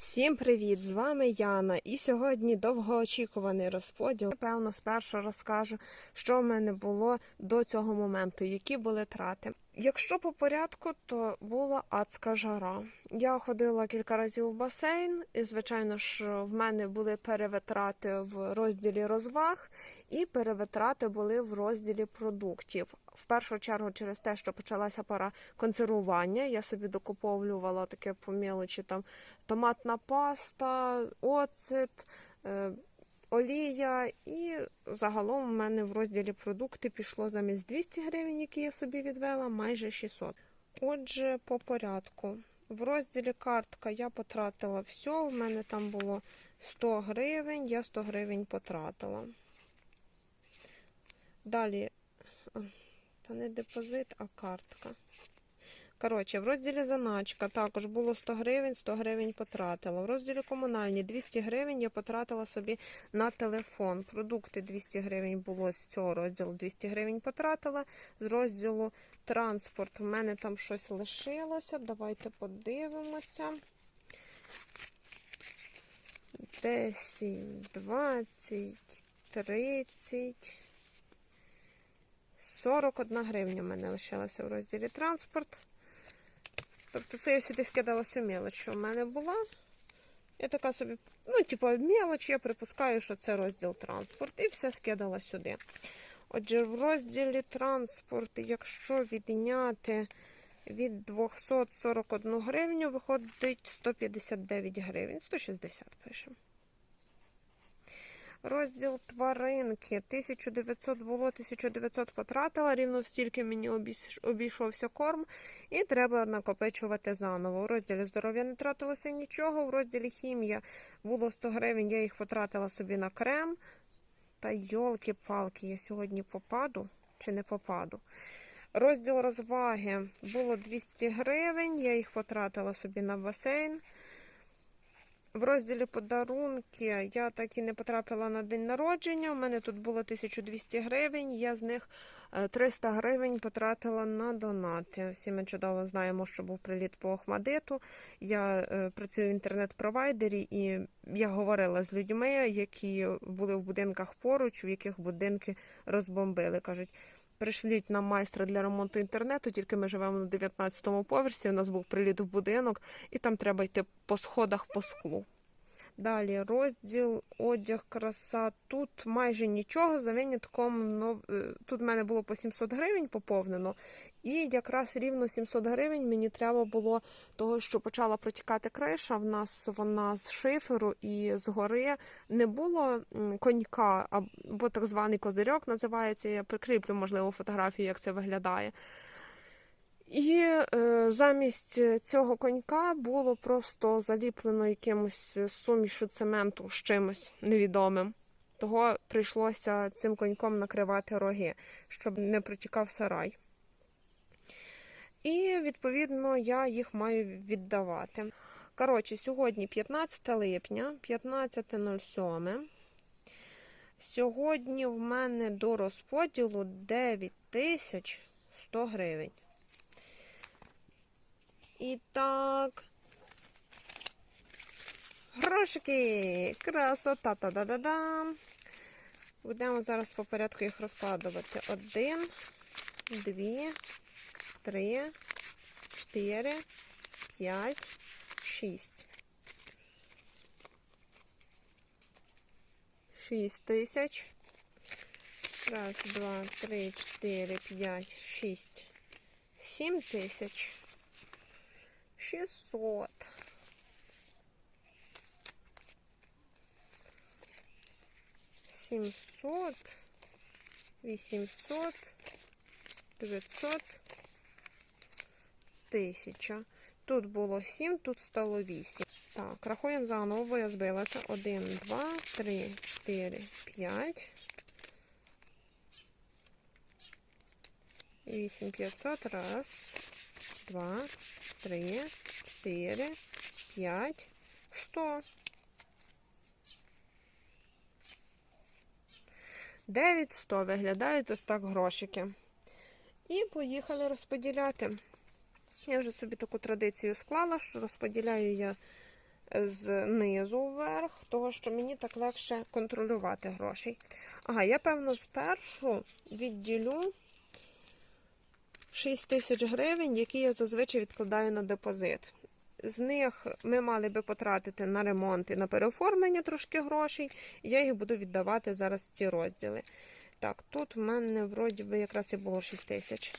Всім привіт! З вами Яна. І сьогодні довгоочікуваний розподіл. Певно, спершу розкажу, що в мене було до цього моменту, які були трати. Якщо по порядку, то була адська жара. Я ходила кілька разів в басейн, і звичайно ж, в мене були перевитрати в розділі розваг, і перевитрати були в розділі продуктів. В першу чергу, через те, що почалася пора консервування, я собі докуповлювала таке по мілочі там томатна паста, оцет, е, олія. І загалом у мене в розділі продукти пішло замість 200 гривень, які я собі відвела, майже 600. Отже, по порядку. В розділі картка я потратила все. У мене там було 100 гривень, я 100 гривень потратила. Далі, та не депозит, а картка. Коротше, в розділі заначка також було 100 гривень, 100 гривень потратила. В розділі комунальні 200 гривень я потратила собі на телефон. Продукти 200 гривень було з цього розділу, 200 гривень потратила. З розділу транспорт в мене там щось лишилося. Давайте подивимося. 10, 20, 30. 41 гривня в мене лишилася в розділі транспорт. Тобто це я сюди скидала всю мелоч, що в мене була. Я така собі, ну, типу, мелоч, я припускаю, що це розділ транспорт, і все скидала сюди. Отже, в розділі транспорт, якщо відняти від 241 гривню, виходить 159 гривень, 160 пишемо. Розділ тваринки. 1900 було, 1900 потратила. Рівно стільки мені обійшовся корм, і треба накопичувати заново. У розділі здоров'я не тратилося нічого. В розділі хімія було 100 гривень, я їх потратила собі на крем. Та йолки-палки, я сьогодні попаду чи не попаду. Розділ розваги було 200 гривень, я їх потратила собі на басейн. В розділі подарунки я так і не потрапила на день народження. У мене тут було 1200 гривень. Я з них е, 300 гривень потратила на донати. Всі ми чудово знаємо, що був приліт по Охмадиту. Я е, працюю в інтернет-провайдері, і я говорила з людьми, які були в будинках поруч, в яких будинки розбомбили. кажуть. Пришліть нам майстра для ремонту інтернету, тільки ми живемо на 19-му поверсі. У нас був приліт в будинок, і там треба йти по сходах по склу. Далі розділ одяг, краса. Тут майже нічого за винятком. нов- е, Тут в мене було по 700 гривень поповнено, і якраз рівно 700 гривень мені треба було того, що почала протікати криша. В нас вона з шиферу і з гори не було конька, або так званий козирьок називається. Я прикріплю, можливо, фотографію, як це виглядає. І е, замість цього конька було просто заліплено якимось сумішу цементу з чимось невідомим. Того прийшлося цим коньком накривати роги, щоб не протікав сарай. І, відповідно, я їх маю віддавати. Коротше, сьогодні 15 липня, 15.07. Сьогодні в мене до розподілу 9100 гривень. І так. Грошики! Красота! та да да да Будемо зараз по порядку їх розкладувати. Один, дві, три, чотири, п'ять, шість. Шість тисяч. Раз, два, три, чотири, п'ять, шість. Сім тисяч. 600. Сімсот, вісімсот, дев'ятсот, тисяча. Тут було 7, тут стало 8. Так, рахуємо заново, бо я збилася. 1, 2, 3, 4, 5. 8500. Раз, два, три, чотири, п'ять, сто. Дев'ять сто виглядають ось так грошики. І поїхали розподіляти. Я вже собі таку традицію склала, що розподіляю я знизу вверх, того що мені так легше контролювати грошей. Ага, я, певно, спершу відділю 6 тисяч гривень, які я зазвичай відкладаю на депозит. З них ми мали би потратити на ремонт і на переоформлення трошки грошей. Я їх буду віддавати зараз ці розділи. Так, тут в мене вроді би якраз і було 6 тисяч.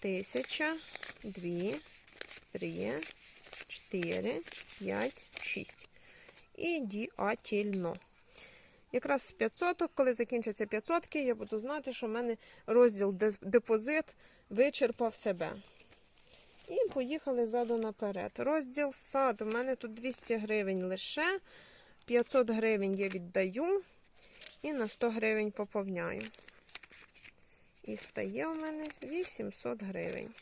Тисяча, дві, три, чотири, п'ять, шість. І діательно. Якраз з 500, коли закінчаться 500, я буду знати, що в мене розділ депозит вичерпав себе. І поїхали ззаду наперед. Розділ сад. У мене тут 200 гривень лише. 500 гривень я віддаю. І на 100 гривень поповняю. І стає у мене 800 гривень.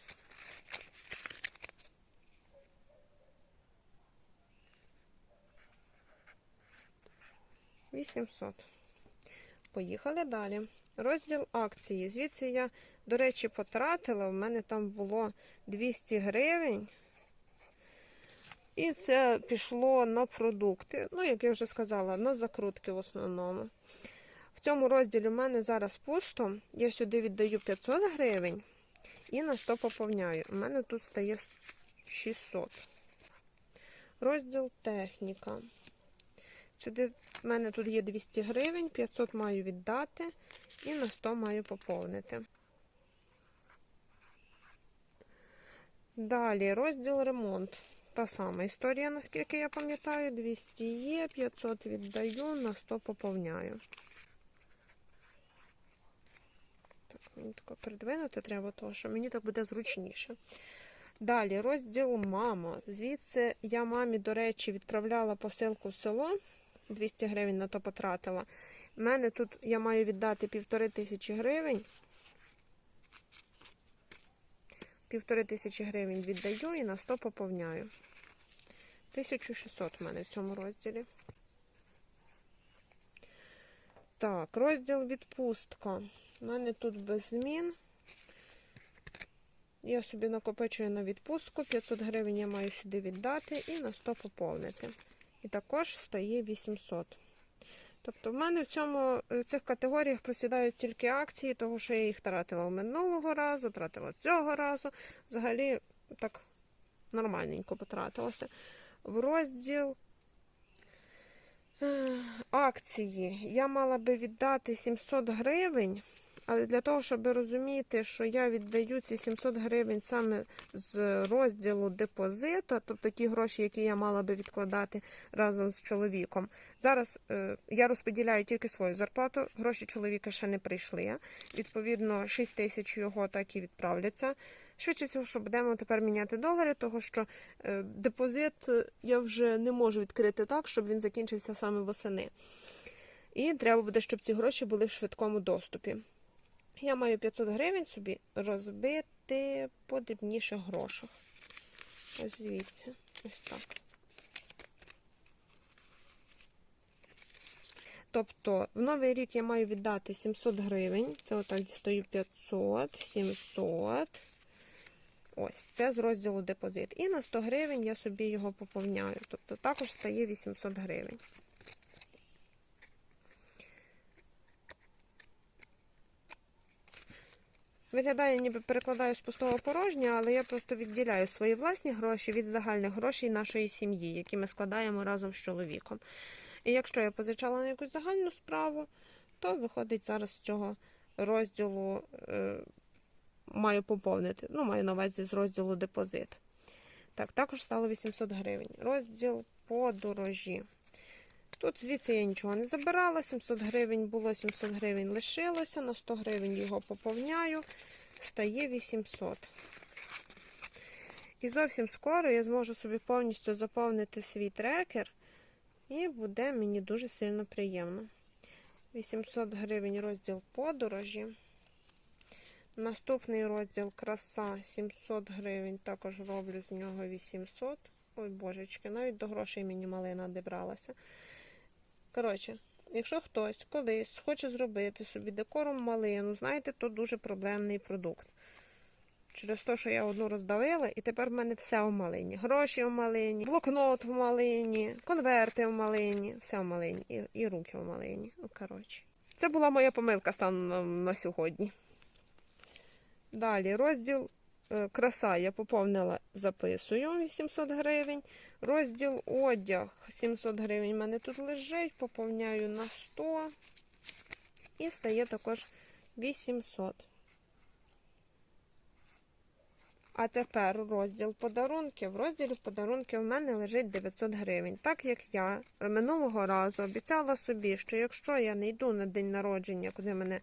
Вісімсот. Поїхали далі. Розділ акції. Звідси я, до речі, потратила. У мене там було 200 гривень. І це пішло на продукти. Ну, як я вже сказала, на закрутки в основному. В цьому розділі у мене зараз пусто. Я сюди віддаю 500 гривень і на 100 поповняю. У мене тут стає 600. Розділ техніка. Сюди в мене тут є 200 гривень, 500 маю віддати і на 100 маю поповнити. Далі розділ ремонт. Та сама історія, наскільки я пам'ятаю, 200 є, 500 віддаю, на 100 поповняю. Так, мені тако придвинути треба, тому що мені так буде зручніше. Далі розділ мама. Звідси я мамі, до речі, відправляла посилку в село. 200 гривень на то потратила. У мене тут я маю віддати півтори тисячі гривень. Півтори тисячі гривень віддаю і на 100 поповняю. 1600 в мене в цьому розділі. Так, розділ відпустка. У мене тут без змін. Я собі накопичую на відпустку. 500 гривень я маю сюди віддати і на 100 поповнити. І також стає 800. Тобто, в мене в цьому, в цих категоріях просідають тільки акції, тому що я їх тратила минулого разу, тратила цього разу. Взагалі, так нормальненько потратилася. В розділ е, акції я мала би віддати 700 гривень. Але для того, щоб розуміти, що я віддаю ці 700 гривень саме з розділу депозита, тобто ті гроші, які я мала би відкладати разом з чоловіком. Зараз е, я розподіляю тільки свою зарплату, гроші чоловіка ще не прийшли. Відповідно, 6 тисяч його так і відправляться. Швидше всього, що будемо тепер міняти долари, тому що е, депозит я вже не можу відкрити так, щоб він закінчився саме восени. І треба буде, щоб ці гроші були в швидкому доступі. Я маю 500 гривень собі розбити по дрібніших грошах. Ось дивіться, ось так. Тобто, в новий рік я маю віддати 700 гривень. Це отак дістаю 500, 700. Ось, це з розділу депозит. І на 100 гривень я собі його поповняю. Тобто також стає 800 гривень. Виглядає, ніби перекладаю з пустого порожнє, але я просто відділяю свої власні гроші від загальних грошей нашої сім'ї, які ми складаємо разом з чоловіком. І якщо я позичала на якусь загальну справу, то виходить зараз з цього розділу е, маю поповнити. Ну, маю на увазі з розділу депозит. Так, також стало 800 гривень. Розділ подорожі. Тут звідси я нічого не забирала. 700 гривень було, 700 гривень лишилося. На 100 гривень його поповняю. Стає 800. І зовсім скоро я зможу собі повністю заповнити свій трекер. І буде мені дуже сильно приємно. 800 гривень розділ подорожі. Наступний розділ краса 700 гривень. Також роблю з нього 800. Ой, божечки, навіть до грошей мені малина добралася. Коротше, якщо хтось колись хоче зробити собі декором малину, знаєте, то дуже проблемний продукт. Через те, що я одну роздавила, і тепер в мене все в малині. Гроші в малині, блокнот в малині, конверти в малині, все в малині, і, і руки в малині. Ну, коротше. Це була моя помилка станом на, сьогодні. Далі розділ краса я поповнила, записую 800 гривень. Розділ одяг 700 гривень в мене тут лежить, поповняю на 100 і стає також 800. А тепер розділ подарунків. В розділі подарунків в мене лежить 900 гривень. Так як я минулого разу обіцяла собі, що якщо я не йду на день народження, куди мене е,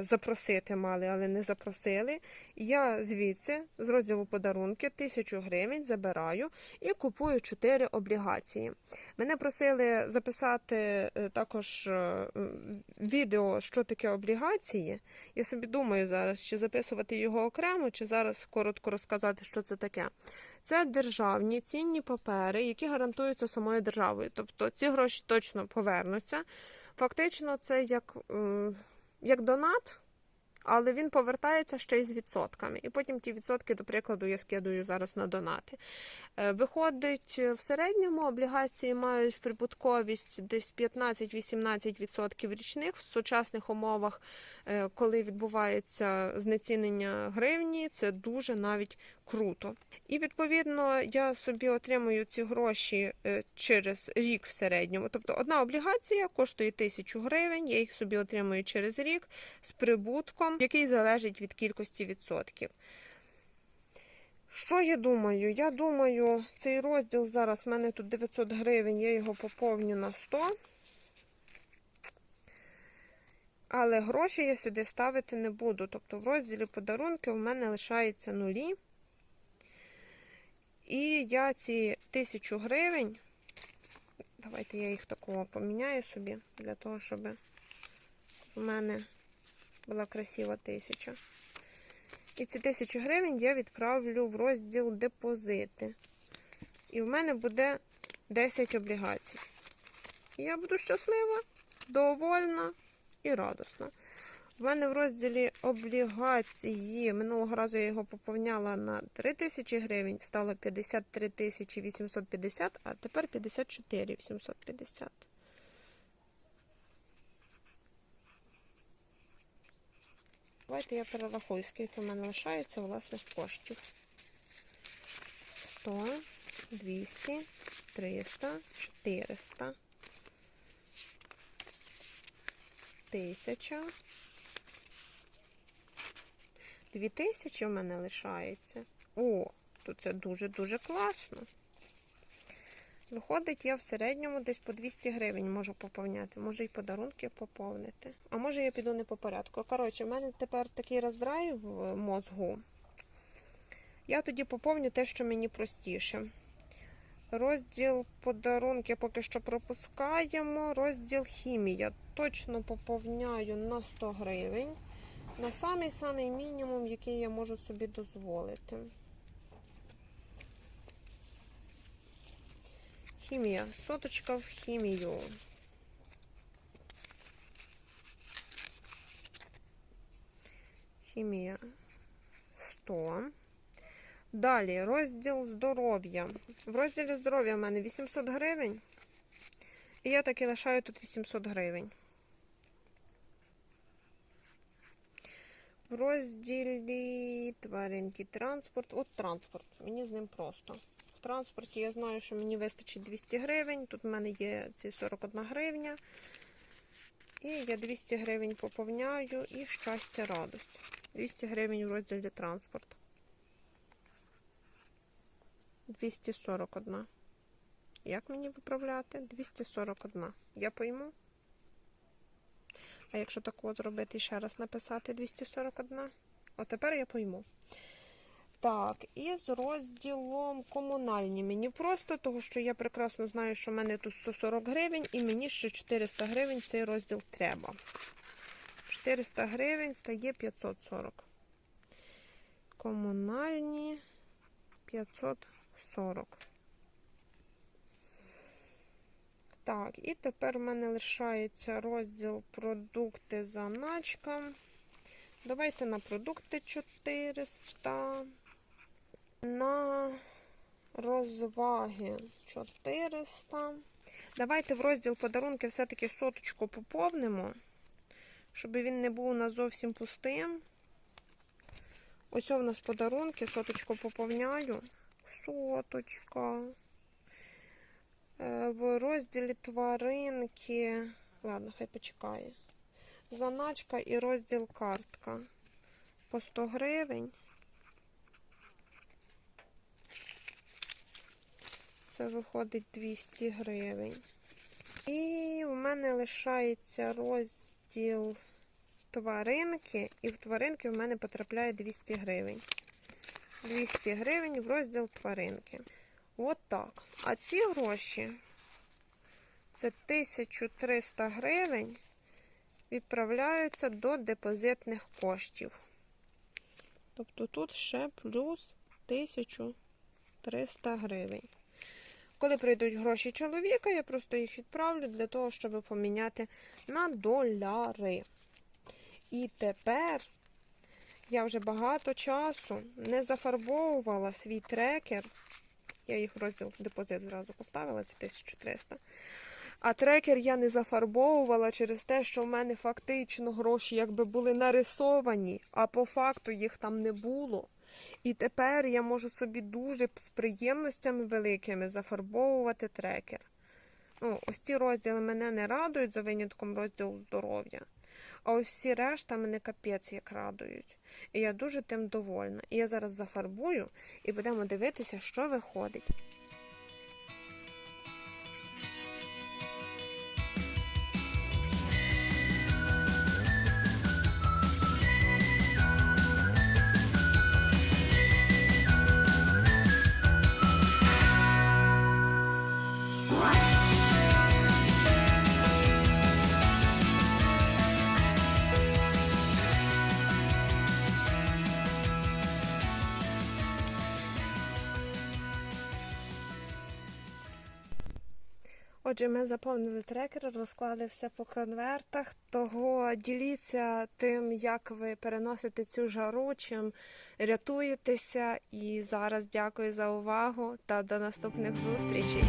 запросити мали, але не запросили, я звідси з розділу подарунки 1000 гривень забираю і купую 4 облігації. Мене просили записати е, також е, відео, що таке облігації. Я собі думаю зараз, чи записувати його окремо, чи зараз коротко розказати, що це таке. Це державні цінні папери, які гарантуються самою державою. Тобто ці гроші точно повернуться. Фактично, це як, як донат, але він повертається ще й з відсотками. І потім ті відсотки, до прикладу, я скидую зараз на донати. Е, Виходить, в середньому облігації мають прибутковість десь 15-18% річних в сучасних умовах, е, коли відбувається знецінення гривні, це дуже навіть круто. І відповідно я собі отримую ці гроші е, через рік в середньому. Тобто одна облігація коштує 1000 гривень, я їх собі отримую через рік з прибутком, який залежить від кількості відсотків. Що я думаю? Я думаю, цей розділ зараз в мене тут 900 гривень, я його поповню на 100. Але гроші я сюди ставити не буду. Тобто в розділі подарунки в мене лишаються нулі. І я ці 1000 гривень, давайте я їх такого поміняю собі, для того, щоб в мене була красива тисяча. І ці 1000 гривень я відправлю в розділ депозити. І в мене буде 10 облігацій. І я буду щаслива, довольна і радісна. У мене в розділі облігації минулого разу я його поповняла на 3 тисячі гривень, стало 53 тисячі 850, а тепер 54 750. Давайте я перерахую, скільки в мене лишається власних коштів. 100, 200, 300, 400, 1000. 2000 в мене лишається. О, то це дуже-дуже класно. Виходить, я в середньому десь по 200 гривень можу поповняти. Може і подарунки поповнити. А може я піду не по порядку. Коротше, в мене тепер такий роздрай в мозгу. Я тоді поповню те, що мені простіше. Розділ подарунки поки що пропускаємо. Розділ хімія. Точно поповняю на 100 гривень. На самий-самий мінімум, який я можу собі дозволити. Хімія. Соточка в хімію. Хімія 100. Далі розділ здоров'я. В розділі здоров'я в мене 800 гривень. І я таки лишаю тут 800 гривень. В розділі тваринки транспорт. От транспорт. Мені з ним просто. В транспорті я знаю, що мені вистачить 200 гривень. Тут в мене є ці 41 гривня. І я 200 гривень поповняю і щастя, радость. 200 гривень в розділі транспорт. 241. Як мені виправляти? 241. Я пойму. А якщо такого зробити і ще раз написати 241, от тепер я пойму. Так, і з розділом комунальні. Мені просто, тому що я прекрасно знаю, що в мене тут 140 гривень, і мені ще 400 гривень цей розділ треба. 400 гривень стає 540. Комунальні 540. Так, і тепер в мене лишається розділ продукти заначка. Давайте на продукти 400. На розваги 400. Давайте в розділ подарунки все-таки соточку поповнимо, щоб він не був у нас зовсім пустим. Ось у нас подарунки, соточку поповняю. Соточка. Е, В розділі тваринки. Ладно, хай почекає. Заначка і розділ картка. По 100 гривень. Це виходить 200 гривень. І у мене лишається розділ тваринки, і в тваринки в мене потрапляє 200 гривень. 200 гривень в розділ тваринки. От так. А ці гроші це 1300 гривень відправляються до депозитних коштів. Тобто тут ще плюс 1300 гривень. Коли прийдуть гроші чоловіка, я просто їх відправлю для того, щоб поміняти на доляри. І тепер я вже багато часу не зафарбовувала свій трекер. Я їх в розділ депозит зразу поставила, це 1300. А трекер я не зафарбовувала через те, що в мене фактично гроші якби були нарисовані, а по факту їх там не було. І тепер я можу собі дуже з приємностями великими зафарбовувати трекер. Ну, ось ці розділи мене не радують за винятком розділу здоров'я. А ось всі решта мене капець як радують. І я дуже тим довольна. І я зараз зафарбую і будемо дивитися, що виходить. Отже, ми заповнили трекер, розклали все по конвертах. Того діліться тим, як ви переносите цю жару, чим рятуєтеся. І зараз дякую за увагу та до наступних зустрічей.